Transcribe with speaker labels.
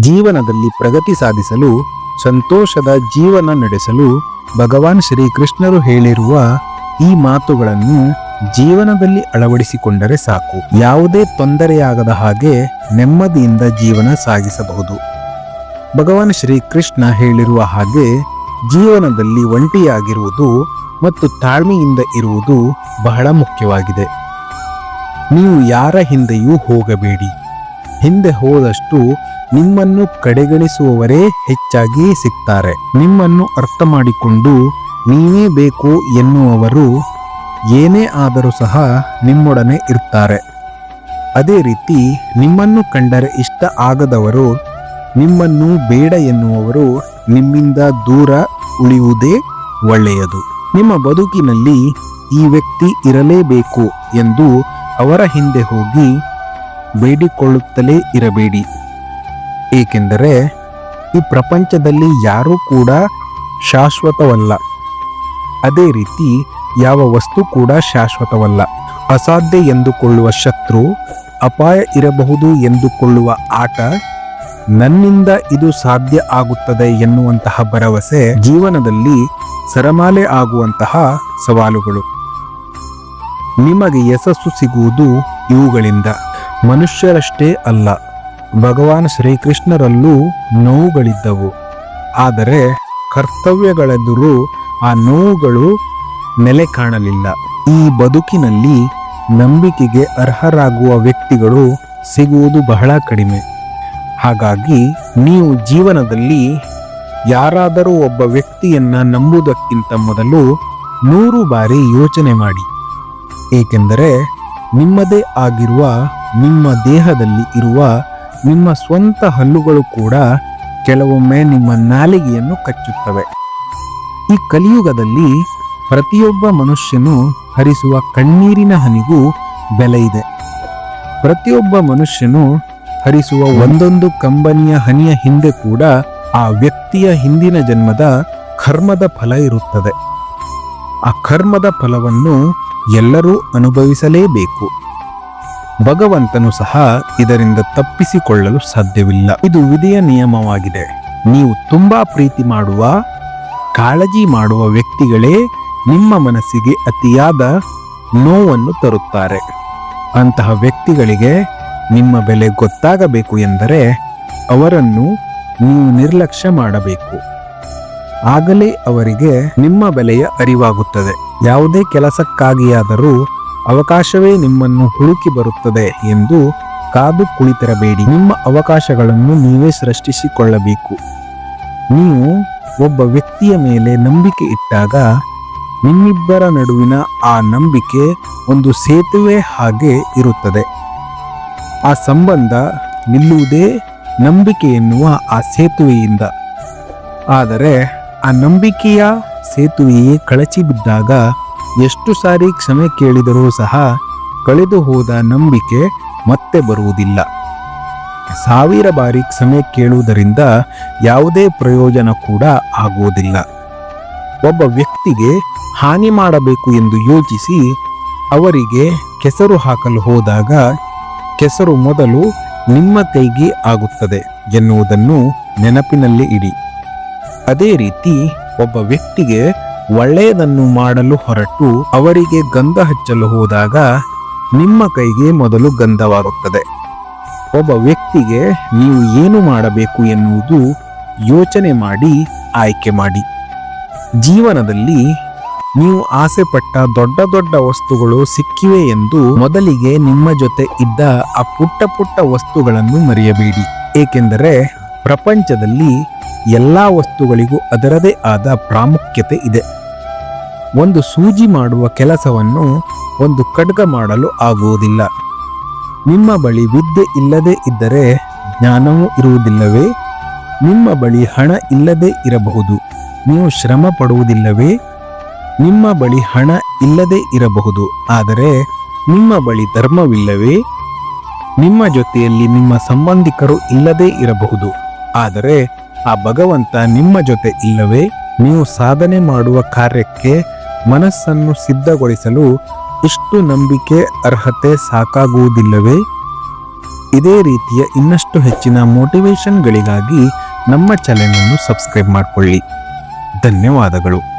Speaker 1: ಜೀವನದಲ್ಲಿ ಪ್ರಗತಿ ಸಾಧಿಸಲು, ಸಂತೋಷದ ಜೀವನ ನಡೆಸಲು ಭಗವಾನ್ ಶ್ರೀಕೃಷ್ಣರು ಹೇಳಿರುವ ಈ ಮಾತುಗಳನ್ನು ಜೀವನದಲ್ಲಿ ಅಳವಡಿಸಿಕೊಂಡರೆ ಸಾಕು. ಯಾವುದೇ ತೊಂದರೆಯಾಗದ ಹಾಗೆ ನೆಮ್ಮದಿಯಿಂದ ಜೀವನ ಸಾಗಿಸಬಹುದು. ಭಗವಾನ್ ಶ್ರೀಕೃಷ್ಣ ಹೇಳಿರುವ ಹಾಗೆ ಜೀವನದಲ್ಲಿ ಒಂಟಿಯಾಗಿರುವುದು ಮತ್ತು ತಾಳ್ಮೆಯಿಂದ ಇರುವುದು ಬಹಳ ಮುಖ್ಯವಾಗಿದೆ. ನೀವು ಯಾರ ಹಿಂದೆಯೂ ಹೋಗಬೇಡಿ. ಹಿಂದೆ ಹೋದಷ್ಟು ನಿಮ್ಮನ್ನು ಕಡೆಗಣಿಸುವವರೇ ಹೆಚ್ಚಾಗಿ ಸಿಗ್ತಾರೆ ನಿಮ್ಮನ್ನು ಅರ್ಥ ಮಾಡಿಕೊಂಡು ನೀವೇ ಬೇಕು ಎನ್ನುವವರು ಏನೇ ಆದರೂ ಸಹ ನಿಮ್ಮೊಡನೆ ಇರ್ತಾರೆ. ಅದೇ ರೀತಿ ನಿಮ್ಮನ್ನು ಕಂಡರೆ ಇಷ್ಟ ಆಗದವರು ನಿಮ್ಮನ್ನು ಬೇಡ ಎನ್ನುವವರು ನಿಮ್ಮಿಂದ ದೂರ ಉಳಿಯುವುದೇ ಒಳ್ಳೆಯದು. ನಿಮ್ಮ ಬದುಕಿನಲ್ಲಿ ಈ ವ್ಯಕ್ತಿ ಇರಲೇಬೇಕು ಎಂದು ಅವರ ಹಿಂದೆ ಹೋಗಿ ಬೇಡಿಕೊಳ್ಳುತ್ತಲೇ ಇರಬೇಡಿ. ಏಕೆಂದರೆ ಈ ಪ್ರಪಂಚದಲ್ಲಿ ಯಾರೂ ಕೂಡ ಶಾಶ್ವತವಲ್ಲ. ಅದೇ ರೀತಿ ಯಾವ ವಸ್ತು ಕೂಡ ಶಾಶ್ವತವಲ್ಲ. ಅಸಾಧ್ಯ ಎಂದುಕೊಳ್ಳುವ ಶತ್ರು ಅಪಾಯ ಇರಬಹುದು ಎಂದುಕೊಳ್ಳುವ ಆಟ ನನ್ನಿಂದ ಇದು ಸಾಧ್ಯ ಆಗುತ್ತದೆ ಎನ್ನುವಂತಹ ಭರವಸೆ ಜೀವನದಲ್ಲಿ ಸರಮಾಲೆ ಆಗುವಂತಹ ಸವಾಲುಗಳು. ನಿಮಗೆ ಯಶಸ್ಸು ಸಿಗುವುದು ಇವುಗಳಿಂದ. ಮನುಷ್ಯರಷ್ಟೇ ಅಲ್ಲ, ಭಗವಾನ್ ಶ್ರೀಕೃಷ್ಣರಲ್ಲೂ ನೋವುಗಳಿದ್ದವು. ಆದರೆ ಕರ್ತವ್ಯಗಳೆದುರು ಆ ನೋವುಗಳು ನೆಲೆ ಕಾಣಲಿಲ್ಲ. ಈ ಬದುಕಿನಲ್ಲಿ ನಂಬಿಕೆಗೆ ಅರ್ಹರಾಗುವ ವ್ಯಕ್ತಿಗಳು ಸಿಗುವುದು ಬಹಳ ಕಡಿಮೆ. ಹಾಗಾಗಿ ನೀವು ಜೀವನದಲ್ಲಿ ಯಾರಾದರೂ ಒಬ್ಬ ವ್ಯಕ್ತಿಯನ್ನು ನಂಬುವುದಕ್ಕಿಂತ ಮೊದಲು ನೂರು ಬಾರಿ ಯೋಚನೆ ಮಾಡಿ. ಏಕೆಂದರೆ ನಿಮ್ಮದೇ ಆಗಿರುವ ನಿಮ್ಮ ದೇಹದಲ್ಲಿ ಇರುವ ನಿಮ್ಮ ಸ್ವಂತ ಹಲ್ಲುಗಳು ಕೂಡ ಕೆಲವೊಮ್ಮೆ ನಿಮ್ಮ ನಾಲಿಗೆಯನ್ನು ಕಚ್ಚುತ್ತವೆ. ಈ ಕಲಿಯುಗದಲ್ಲಿ ಪ್ರತಿಯೊಬ್ಬ ಮನುಷ್ಯನು ಹರಿಸುವ ಕಣ್ಣೀರಿನ ಹನಿಗೂ ಬೆಲೆ ಇದೆ. ಪ್ರತಿಯೊಬ್ಬ ಮನುಷ್ಯನು ಹರಿಸುವ ಒಂದೊಂದು ಕಂಬನಿಯ ಹನಿಯ ಹಿಂದೆ ಕೂಡ ಆ ವ್ಯಕ್ತಿಯ ಹಿಂದಿನ ಜನ್ಮದ ಕರ್ಮದ ಫಲ ಇರುತ್ತದೆ. ಆ ಕರ್ಮದ ಫಲವನ್ನು ಎಲ್ಲರೂ ಅನುಭವಿಸಲೇಬೇಕು. ಭಗವಂತನು ಸಹ ಇದರಿಂದ ತಪ್ಪಿಸಿಕೊಳ್ಳಲು ಸಾಧ್ಯವಿಲ್ಲ. ಇದು ವಿಧಿಯ ನಿಯಮವಾಗಿದೆ. ನೀವು ತುಂಬಾ ಪ್ರೀತಿ ಮಾಡುವ, ಕಾಳಜಿ ಮಾಡುವ ವ್ಯಕ್ತಿಗಳೇ ನಿಮ್ಮ ಮನಸ್ಸಿಗೆ ಅತಿಯಾದ ನೋವನ್ನು ತರುತ್ತಾರೆ. ಅಂತಹ ವ್ಯಕ್ತಿಗಳಿಗೆ ನಿಮ್ಮ ಬೆಲೆ ಗೊತ್ತಾಗಬೇಕು ಎಂದರೆ ಅವರನ್ನು ನೀವು ನಿರ್ಲಕ್ಷ್ಯ ಮಾಡಬೇಕು. ಆಗಲೇ ಅವರಿಗೆ ನಿಮ್ಮ ಬೆಲೆಯ ಅರಿವಾಗುತ್ತದೆ. ಯಾವುದೇ ಕೆಲಸಕ್ಕಾಗಿಯಾದರೂ ಅವಕಾಶವೇ ನಿಮ್ಮನ್ನು ಹುಡುಕಿ ಬರುತ್ತದೆ ಎಂದು ಕಾದು ಕುಳಿತಿರಬೇಡಿ. ನಿಮ್ಮ ಅವಕಾಶಗಳನ್ನು ನೀವೇ ಸೃಷ್ಟಿಸಿಕೊಳ್ಳಬೇಕು. ನೀವು ಒಬ್ಬ ವ್ಯಕ್ತಿಯ ಮೇಲೆ ನಂಬಿಕೆ ಇಟ್ಟಾಗ ನಿಮ್ಮಿಬ್ಬರ ನಡುವಿನ ಆ ನಂಬಿಕೆ ಒಂದು ಸೇತುವೆ ಹಾಗೆ ಇರುತ್ತದೆ. ಆ ಸಂಬಂಧ ನಿಲ್ಲುವುದೇ ನಂಬಿಕೆ ಎನ್ನುವ ಆ ಸೇತುವೆಯಿಂದ. ಆದರೆ ಆ ನಂಬಿಕೆಯ ಸೇತುವೆಯೇ ಕಳಚಿ ಬಿದ್ದಾಗ ಎಷ್ಟು ಸಾರಿ ಕ್ಷಮೆ ಕೇಳಿದರೂ ಸಹ ಕಳೆದು ಹೋದ ನಂಬಿಕೆ ಮತ್ತೆ ಬರುವುದಿಲ್ಲ. ಸಾವಿರ ಬಾರಿ ಕ್ಷಮೆ ಕೇಳುವುದರಿಂದ ಯಾವುದೇ ಪ್ರಯೋಜನ ಕೂಡ ಆಗುವುದಿಲ್ಲ. ಒಬ್ಬ ವ್ಯಕ್ತಿಗೆ ಹಾನಿ ಮಾಡಬೇಕು ಎಂದು ಯೋಚಿಸಿ ಅವರಿಗೆ ಕೆಸರು ಹಾಕಲು ಹೋದಾಗ ಕೆಸರು ಮೊದಲು ನಿಮ್ಮ ಕೈಗೆ ಆಗುತ್ತದೆ ಎನ್ನುವುದನ್ನು ನೆನಪಿನಲ್ಲಿ ಇಡಿ. ಅದೇ ರೀತಿ ಒಬ್ಬ ವ್ಯಕ್ತಿಗೆ ಒಳ್ಳೆಯದನ್ನು ಮಾಡಲು ಹೊರಟು ಅವರಿಗೆ ಗಂಧ ಹಚ್ಚಲು ಹೋದಾಗ ನಿಮ್ಮ ಕೈಗೆ ಮೊದಲು ಗಂಧವಾಗುತ್ತದೆ. ಒಬ್ಬ ವ್ಯಕ್ತಿಗೆ ನೀವು ಏನು ಮಾಡಬೇಕು ಎನ್ನುವುದು ಯೋಚನೆ ಮಾಡಿ ಆಯ್ಕೆ ಮಾಡಿ. ಜೀವನದಲ್ಲಿ ನೀವು ಆಸೆ ಪಟ್ಟ ದೊಡ್ಡ ದೊಡ್ಡ ವಸ್ತುಗಳು ಸಿಕ್ಕಿವೆ ಎಂದು ಮೊದಲಿಗೆ ನಿಮ್ಮ ಜೊತೆ ಇದ್ದ ಆ ಪುಟ್ಟ ಪುಟ್ಟ ವಸ್ತುಗಳನ್ನು ಮರೆಯಬೇಡಿ. ಏಕೆಂದರೆ ಪ್ರಪಂಚದಲ್ಲಿ ಎಲ್ಲ ವಸ್ತುಗಳಿಗೂ ಅದರದೇ ಆದ ಪ್ರಾಮುಖ್ಯತೆ ಇದೆ. ಒಂದು ಸೂಜಿ ಮಾಡುವ ಕೆಲಸವನ್ನು ಒಂದು ಖಡ್ಗ ಮಾಡಲು ಆಗುವುದಿಲ್ಲ. ನಿಮ್ಮ ಬಳಿ ವಿದ್ಯೆ ಇಲ್ಲದೆ ಇದ್ದರೆ ಜ್ಞಾನವೂ ಇರುವುದಿಲ್ಲವೇ? ನಿಮ್ಮ ಬಳಿ ಹಣ ಇಲ್ಲದೆ ಇರಬಹುದು, ನೀವು ಶ್ರಮ ಪಡುವುದಿಲ್ಲವೇ? ನಿಮ್ಮ ಬಳಿ ಹಣ ಇಲ್ಲದೆ ಇರಬಹುದು, ಆದರೆ ನಿಮ್ಮ ಬಳಿ ಧರ್ಮವಿಲ್ಲವೇ? ನಿಮ್ಮ ಜೊತೆಯಲ್ಲಿ ನಿಮ್ಮ ಸಂಬಂಧಿಕರು ಇಲ್ಲದೇ ಇರಬಹುದು, ಆದರೆ ಆ ಭಗವಂತ ನಿಮ್ಮ ಜೊತೆ ಇಲ್ಲವೇ? ನೀವು ಸಾಧನೆ ಮಾಡುವ ಕಾರ್ಯಕ್ಕೆ ಮನಸ್ಸನ್ನು ಸಿದ್ಧಗೊಳಿಸಲು ಇಷ್ಟು ನಂಬಿಕೆ ಅರ್ಹತೆ ಸಾಕಾಗುವುದಿಲ್ಲವೇ? ಇದೇ ರೀತಿಯ ಇನ್ನಷ್ಟು ಹೆಚ್ಚಿನ ಮೋಟಿವೇಶನ್ಗಳಿಗಾಗಿ ನಮ್ಮ ಚಾನೆಲ್ ಅನ್ನು ಸಬ್ಸ್ಕ್ರೈಬ್ ಮಾಡಿಕೊಳ್ಳಿ. ಧನ್ಯವಾದಗಳು.